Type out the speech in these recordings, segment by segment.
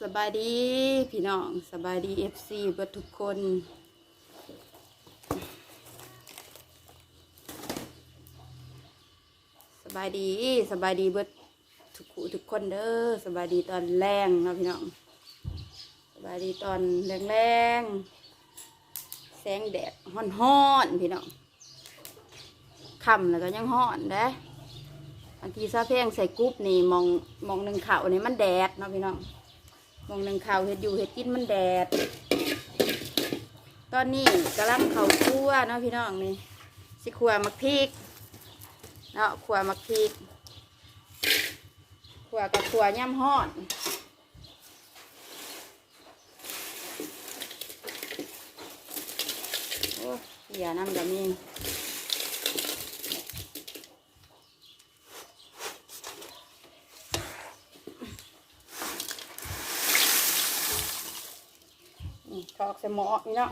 สบายดีพี่น้องสบายดีเอฟซีเบิดทุกคนสบายดีสบายดีเบิดทุกคู่ทุกคนเด้อสบายดีตอนแรงนะพี่น้องสบายดีตอนแรงแรงแสงแดดฮ้อนๆพี่น้องคำแล้วก็ยังฮ้อนเด้บางทีซาเพ่งใส่กรุ๊ปนี่มองมองหนึ่งเข่านี่มันแดดเนาะพี่น้อง มองหนึ่งข่าวเห็ดอยู่เห็ดกินมันแดด ตอนนี้กำลังเขาคั่วเนาะพี่น้องนี่สิขัวมักพริกเนาะขัวมักพริกขัวกับขัวย่ำฮอดโอ้อย่าน้ำกับมีนี่ท อกใส่หม้อนี่เนาะ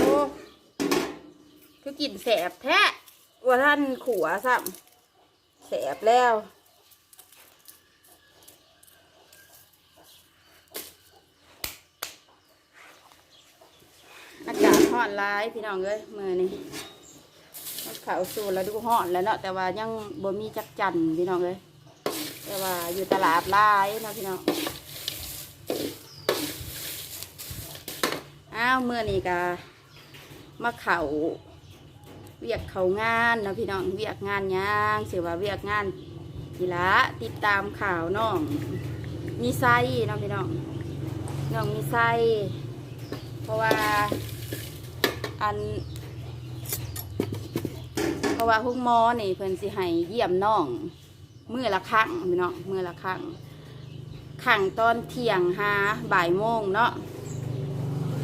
โอ้คือกลิ่นแสบแท้ว่าท่านขัวซ้ำแสบแล้วอากาศร้อนร้ายพี่น้องเอ้ยมือนี่มันเขาสู่แล้วดูร้อนแล้วเนาะแต่ว่ายังบ่มีจักจันพี่น้องเอ้ยแต่ว่าอยู่ตลาดร้ายเนาะพี่น้อง อ้าวเมื่อนี้กะมาเขาเวียกเขางานนะพี่น้องเวียกงานย่างเสียว่าเวียกงานทีละติดตามข่าวน้องมีไซเนะพี่น้องน้องมีไซเพราะว่าอัน เพราะว่าห้องมอนี่เพิ่นสิให้เยี่ยมน้องเมื้อละครั้งพี่น้องมื้อละครั้งครั้งตอนเที่ยงหาบ่ายโมงเนาะ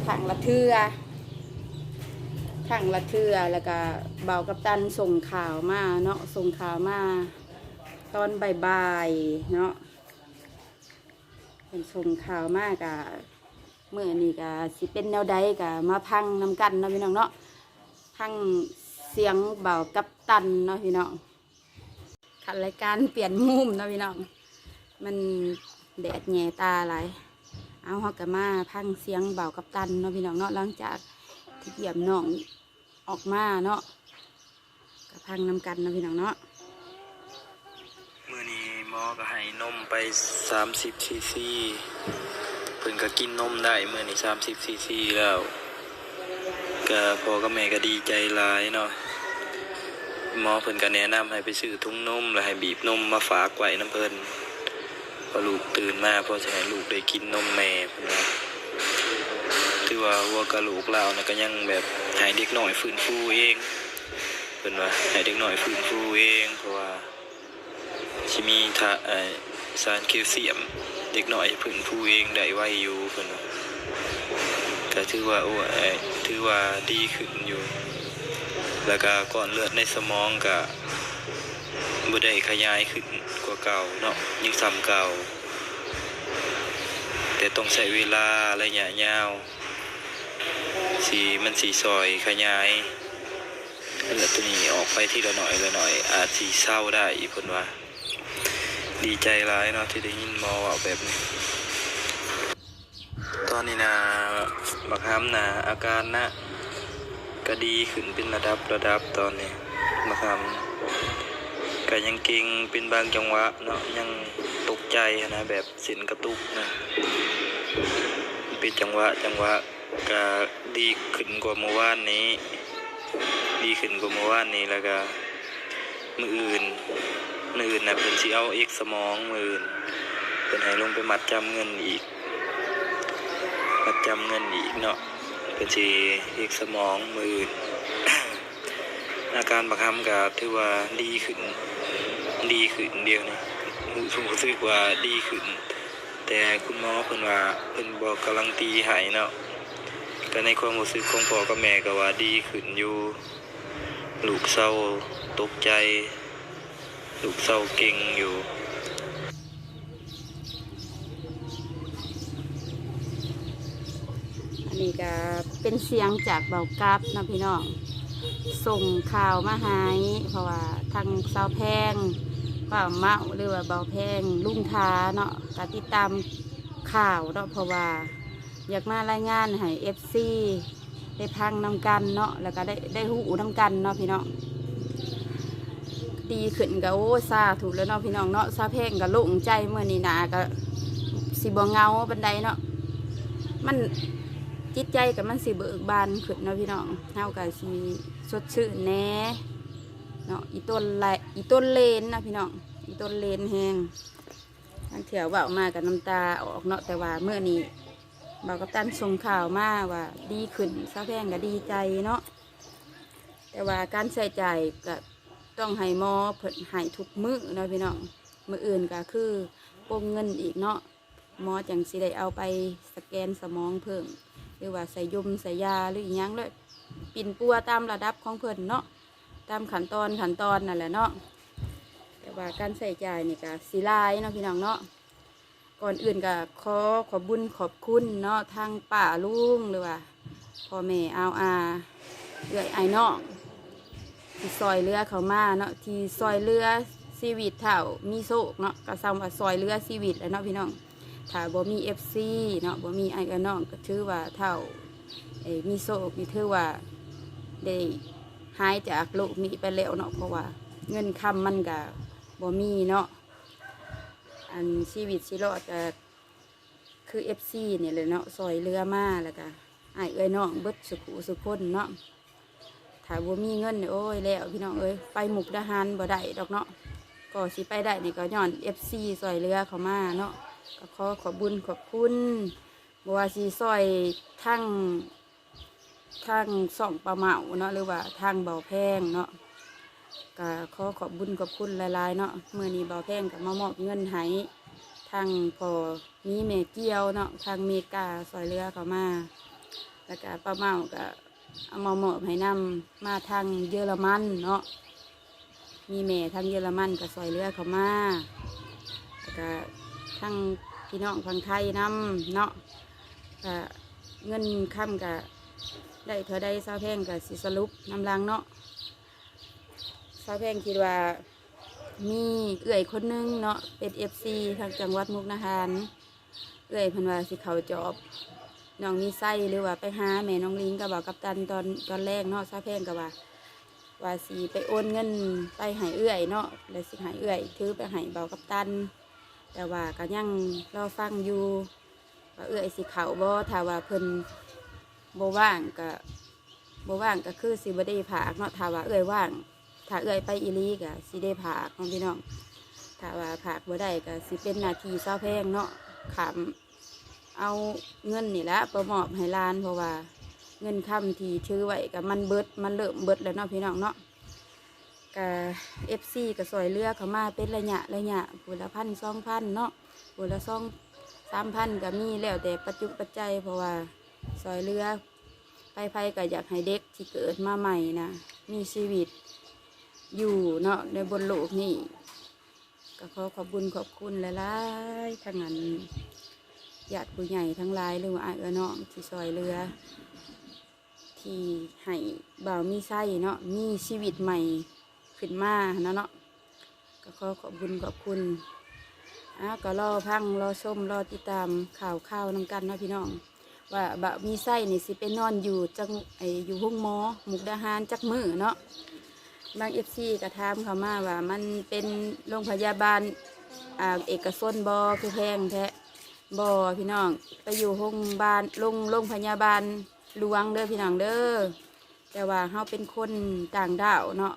ครั้งละเทือครั้งละเทือแล้วก็เบากับตันส่งข่าวมาเนาะส่งข่าวมาตอนบ่ายๆเนาะเป็นส่งข่าวมากอะเมื่อนี้ก็สิเป็นแนวใดก็มาพังนำกันเนาะพี่น้องเนาะพังเสียงเบากับตันเนาะพี่น้องขัดรายการเปลี่ยนมุมเนาะพี่น้องมันแดดแง่ตาหลาย เอาฮาก็มาพังเสียงเบากับตันเนาะพี่น้องเนาะหลังจากที่เยี่ยมน้องออกมาเนาะก็พังนำกันเนาะพี่น้องเนาะมื่อนี้หมอก็ให้นมไป30ซีซีเพิ่นก็กินนมได้มื่อนี้30ซีซีแล้วก็พ่อกับแม่ก็ดีใจหลายเนาะหมอเพิ่นก็แนะนำให้ไปซื้อถุงนมแล้วให้บีบนมมาฝากไว้น้ำเพิ่น พอลูกตื่นมาพอจะให้ลูกได้กินนมแม่นว่าถือว่าวัวกระลูกเรานะก็ยังแบบให้เด็กหน้อยฟื้นฟูเองเพิ่นว่าให้เด็กหน้อยฟื้นฟูเองเพราะว่าที่มีทาสารแคลเซียมเด็กหน้อยพึ่งผู้เองได้ไวอยู่เพิ่นว่าก็ถือว่าโอ้เอ้ยถือว่าดีขึ้นอยู่ แล้วก็ก้อนเลือดในสมองก็บ่ ได้ขยายขึ้นกว่าเก่าเนาะยังซ้ำเก่า แต่ต้องใช้เวลาระยะยาวสีมันสีซอยขยายเลือดตัวนี้ออกไปที่ละหน่อยละหน่อย อาจสีเศร้าได้อีกเพิ่นว่า ดีใจร้ายเนาะที่ได้ยินมอว่าแบบนี้ ตอนนี้นะบักฮัมนะอาการนะก็ดีขึ้นเป็นระดับระดับตอนนี้บักฮัม ก็ยังเก่งเป็นบางจังหวะเนาะยังตกใจนะแบบสินกระตุกนะเป็นจังหวะจังหวะก็ดีขึ้นกว่าเมื่อวานนี้ ดีขึ้นกว่าเมื่อวานนี้แล้วก็มืออื่นมืออื่นนะเพิ่นสิเอาเอกสมองมืออื่นเพิ่นให้ลงไปมัดจำเงินอีก มัดจำเงินอีกเนาะเพิ่นสิเอกสมองมืออื่นอาการประคำก็ถือว่าดีขึ้น ดีขึ้นเดียวนี่ผมรู้สึกว่าดีขึ้น แต่คุณหมอเพิ่นว่าเพิ่นบอกกำลังตีให้เนาะก็ในความรู้สึกของพ่อกับแม่ก็ว่าดีขึ้นอยู่ ลูกเศร้าตกใจ ลูกเศร้าเก่งอยู่อันนี้ก็เป็นเสียงจากเบากราบนะพี่น้อง ส่งข่าวมาให้เพราะว่าทางสาวแพง ป่าเมาหรือว่าเบาแพงลุงทาเนาะก็ติดตามข่าวเนาะเพราะว่า อยากมารายงานให้เอฟซีได้พังนำกันเนาะแล้วก็ได้ได้หูนำกันเนาะพี่น้องดีขึ้นก็โอ้ซาถูกแล้วเนาะพี่น้องเนาะซาเพงก็โล่งใจเมื่อนี้นาก็สิบ่เงาบันไดเนาะมันจิตใจกับมันสิเบิกบานขึ้นเนาะพี่น้องเฮาก็สิสดชื่นแน่ เนาะอีต้นไรอีต้นเลนนะพี่น้องอีต้นเลนแหงทางเถียวเบามากับน้ำตาออกเนาะแต่ว่าเมื่อนี้บอกกับตันส่งข่าวมาว่าดีขึ้นซาแพงก็ดีใจเนาะแต่ว่าการใส่ใจายก็ต้องให้หมอเพิ่นให้ทุกมื้อเนาะพี่น้องมื้ออื่นก็คือโปงเงินอีกเนาะหมอจังสิได้เอาไปสแกนสมองเพิ่มหรือว่าใส่ยมใส่ยาหรืออีหยังเลยปิ่นปัวตามระดับของเพิ่นเนาะ ตามขั้นตอนขั้นตอนนั่นแหละเนาะแต่ว่าการใส่ใจายนี่ก็สิหลายเนาะพี่น้องเนาะก่อนอื่นก็ขอขอบุญขอบคุณเนาะทางป่าลุงหรือว่าพ่อแม่เอาอาเอื้อยไอ้น้องที่ซอยเรือเขามาเนาะที่ซอยเรือชีวิตเท่ามีโศกเนาะก็ซ้ำว่าซอยเรือชีวิตแล้วเนาะพี่น้องถ้าบ่มีเอฟซีเนาะบ่มีไอ้กับน้องก็ถือว่าเท่าเอ้ยมีโศกนี่ถือว่าได้ หายจากโลกนี้ไปแล้วเนาะเพราะว่า เงินคำมันก็บ่มีเนาะอันชีวิตชิโรอดก็คือเอฟซีเนี่ยเลยเนาะซอยเรือมาแล้วก็ไอเอ้ยน้องเบิดสุขุสุคนเนาะถ้าบ่มีเงินเนี่ยโอ้ยแล้วพี่น้องเอ้ยไปหมุกดาหารบ่ได้ดอกเนาะก็สิไปได้นี่ก็ย้อนเอฟซีซอยเรือเขามาเนาะก็ขอขอบุญขอบคุณบ่ว่าสิซอยทั้ง ทางส่องปลาเหมาเนาะหรือว่าทางเบาแพงเนาะก็ขอขอบบุญขอบคุณหลายๆเนาะเมื่อนี้เบาแพงกับมามอบเงินให้ทางพอมีเมเกียวเนาะทางเมกาซอยเรือเขามา แล้วก็ป้าเมาก็เอามามอบให้นำมาทางเยอรมันเนาะมีแม่ทางเยอรมันก็ซอยเรือเขามาแล้วก็ทางพี่น้องฝั่งไทยนำเนาะก็เงินค่ำก็ ได้เท่าได้ซาวแพงก็สิสรุปนำลังเนาะสาวแพงคิดว่ามีเอื่อยคนหนึงเนาะเป็นเอฟซีทางจังหวัดมุกนาหารเอื่อยพันว่าสิเขาจอบน้องมีไส้หรือว่าไปหาแม่น้องลิงกับบอกกับตันตอนตอนแรกเนาะสาแพงกับว่าว่าสีไปโอนเงินไปหายเอื่อยเนาะแล้วสิหายเอื่อยถือไปหายเบากับตัน แต่ว่าก็ยังรอฟังอยู่ว่าเอื่อยสิเขาบ่ถ้าว่าเพิ่น บว่างก็บ่ว่างก็คือสิบได้ผากเนาะถ้าว่าเอื่อยว่าง ถ้าเอื้อยไปอีลีก็สิได้ผากของพี่น้องถ้าว่าผากบ่ได้ก็สิเป็นนาทีเศร้าแพงเนาะขามเอาเงินนี่ละประมอบให้หลานเพราะว่าเงินคำที่ถือไว้กับมันเบิดมันเริ่มเบิดแล้วเนาะพี่น้องเนาะกับเอฟซีกับซอยเรือเขามาเป็นระยะระยะปูละพันสองพันเนาะปูละสองสามพันก็มีแล้วแต่ปัจจุปัจจัยเพราะว่า ซอยเรือ ไปไปก็อยากให้เด็กที่เกิดมาใหม่นะมีชีวิต อยู่เนาะในบนโลกนี่ก็ขอขอบคุญขอบคุณหลายๆทั้งนั้นญาติผู้ใหญ่ทั้งหลายหรือว่าอายเอ๋อเนาะที่ซอยเรือ ที่ให้บ่าวมีไส้เนาะมีชีวิตใหม่ขึ้นมานะเนาะก็ขอขอบคุญขอบคุณอะก็รอพังรอชมรอติดตามข่าวข่าวนำกันนะพี่น้อง ว่าบ่าวมีไส้นี่สิไปนอนอยู่จังไออยู่ห้องหมอหมุกดาหารจักมือเนาะบางเอฟซีก็ถามเขามาว่า มันเป็นโรงพยาบาลอ่าเอกชนบอคือแพงแท้บอพี่น้องไปอยู่โรงพยาบาลโรงโรงพยาบาลหลวงเด้อพี่น้องเด้อแต่ว่าเฮาเป็นคนต่างดาวเนาะ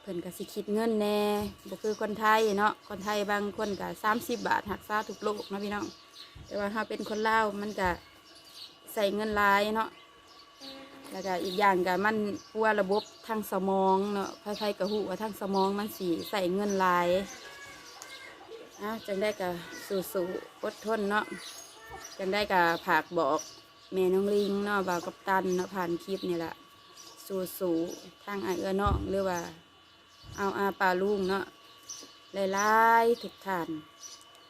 เพิ่นก็สิคิดเงินแน่บ่คือคนไทยเนาะคนไทยบางคนก็สามสิบบาทหักษาทุกโรคเนะพี่น้องแต่ว่าเฮาเป็นคนลาวมันก็ ใส่เงินลายเนาะแล้วก็อีกอย่างก็มันปัวระบบทางสมองเนาะใครๆก็หูว่าทางสมองมันสีใส่เงินลายอะจังได้ก็สู้ๆอดทนเนาะจังได้ก็ผากบอกแม่น้องลิงเนาะบ่าวกับตันเนาะผ่านคลิปนี่แหละสู้ๆทางไอเอือเนาะหรือว่า เอาอาปลาลุงเนาะหลายๆทุกท่าน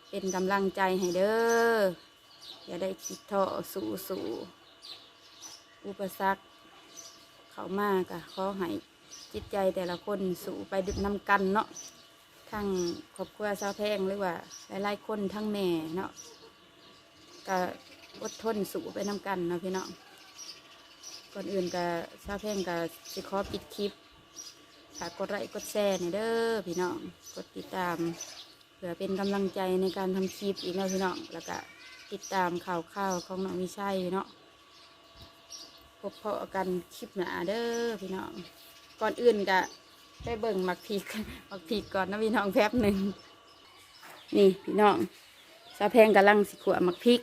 เป็นกำลังใจให้เด้อ อย่าได้คิดท้อสู้ๆอุปสรรคเขามากอะขอให้จิตใจแต่ละคนสู่ไปดึกน้ำกันเนาะทั้งครอบครัวชาวแพงหรือว่าหลายๆคนทั้งแม่เนาะก็อดทนสู้ไปน้ำกันเนาะพี่น้องก่อนอื่นก็ซาวแพงก็สิขอปิดคลิปฝากกดไลค์กดแชร์ในอยเด้อพี่น้องกดติดตามเพื่อเป็นกำลังใจในการทำคลิปอีกแล้วพี่น้องแล้วก็ ติดตามข่าวข่าวของน้องมิชัยเนาะพบเพาะกันคลิปหนาเด้อพี่น้อง ก่อนอื่นก็ได้เบิ่งหมักพริกหมักพริกก่อนนะพี่น้องแป๊บหนึ่งนี่พี่น้องซาแพงกำลังสิขวหมักพริก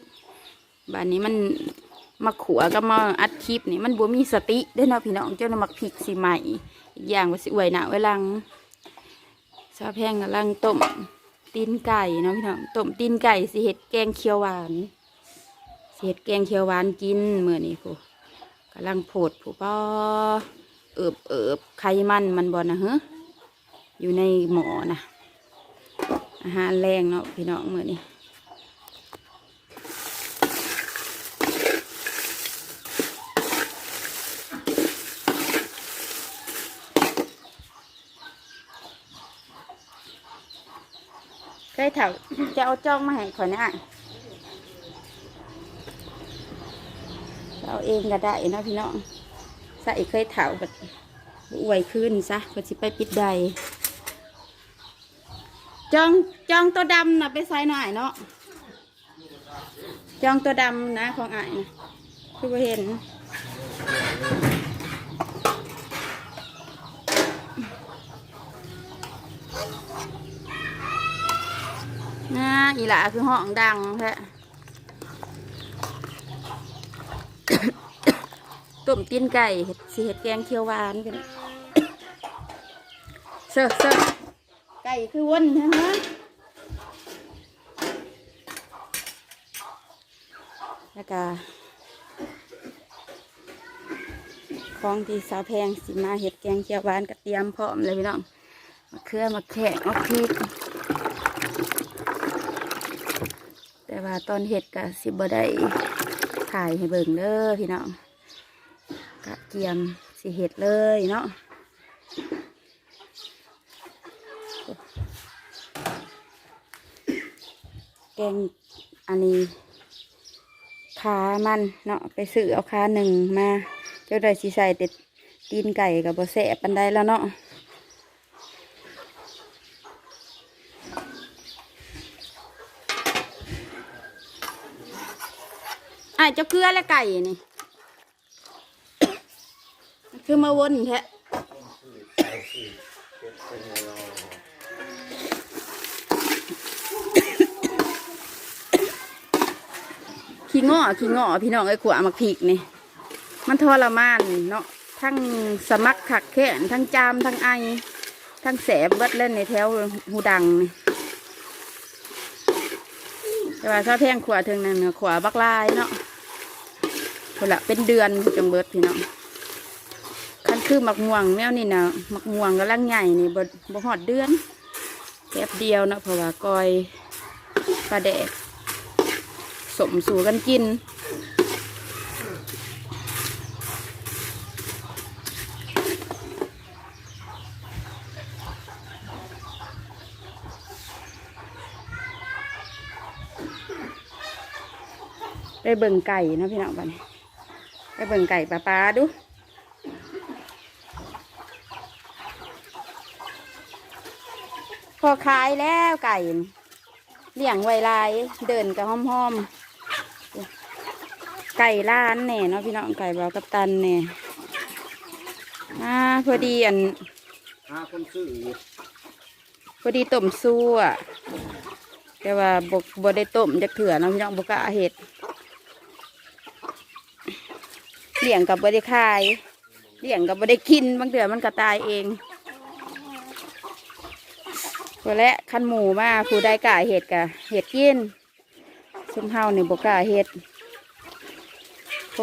บ้านนี้มันมาขัวก็มาอัดคลิปนี่มันบัวมีสติเด้เนาะพี่น้องเจ้าหมักพริกสิใหม่อีกอย่างว่าสิอวยหนาไว้ลังซาแพงกำลังต้ม ตีนไก่เนาะพี่น้องต้มตีนไก่สิเห็ดแกงเขียวหวานสิเห็ดแกงเขียวหวานกินเมื่อนี้ผู้กำลังโผดผู้ป้อเอิบเอิบไขมันมันบ่นะเฮ้อยู่ในหมอนะอาหารแรงเนาะพี่น้องเมื่อนี้ ถาจะเอาจ้องมาให้ข่อยนะเอาเองก็ได้เนาะพี่น้องใส่เคยเถาแบบอวยขึ้นซะก็สิไปปิดใดจองจองตัวดำนะไปใส่หน่อยเนาะจองตัวดำนะของอ้ายนะคือเห็น นะอีหลาคือห้องดังแท้ต้มตีนไก่เห็ดสีเห็ดแกงเขียวหวานกันเสิร์ฟเสิร์ฟไก่คือวนใช่ไหมแล้วก็ของที่สาวแพงสิมาเห็ดแกงเขียวหวานกระเทียมพร้อมเลยพี่น้องมะเขือมะแขกมะพริก แต่ว่าตอนเห็ดกะสิบบ่ได้ถ่ายให้เบิ่งเด้อพี่น้องกะเกียมสิเห็ดเลยเนาะแกงอันนี้ขามันเนาะไปซื้อเอาขาหนึ่งมา เจ้าได้สิใส่แต่ตีนไก่กับบ่แสบปันได้แล้วเนาะ เจ้าเกลือและไก่นี่ คือมาวนแท้ขี้งอขี้งอพี่น้องไอ้ขวามักพริกนี่ มันทรมานเนาะทั้งสมักขักแขนทั้งจามทั้งไอ ทั้งแสบเบิดเล่นในแถวหูดังนี่แต่ว่าถ้าแพงขวาถึงนั่นขวาบักลายเนาะ คนละเป็นเดือนจังเบิดพี่น้องคันคือหมักม่วงแนวนี่นะหมักม่วงกำลังใหญ่นี่บ่บ่หอดเดือนแป๊บเดียวเนาะเพราะว่ากอยปลาแดกสมสู่กันกินไปเบิ่งไก่นะพี่น้องบ้านนี้ ไปเบิ่งไก่ปลาปลาดู พอขายแล้วไก่นี่เลี้ยงไวลายเดินกับห้อมๆ ไก่ล้านแน่เนาะพี่น้องไก่บากับตันแน่อ่าพอดีอันหาคนซื้ออยู่พอดีต้มซั่วแต่ว่าบกบได้ต้มจากเถื่อเนาะพี่น้องบกล้าเห็ด เลี้ยงกับบได้ขายเลี้ยงกับบได้กินบางเดือมันก็ตายเองก็และขันหมูมาผู้ได้กล้าเห็ดกะเห็ดกินซุ่มเฮาเนี่บกล้าเห็ด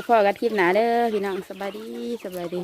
พ่อๆกันคลิปหนาเด้อพี่น้องสบายดีสบายดี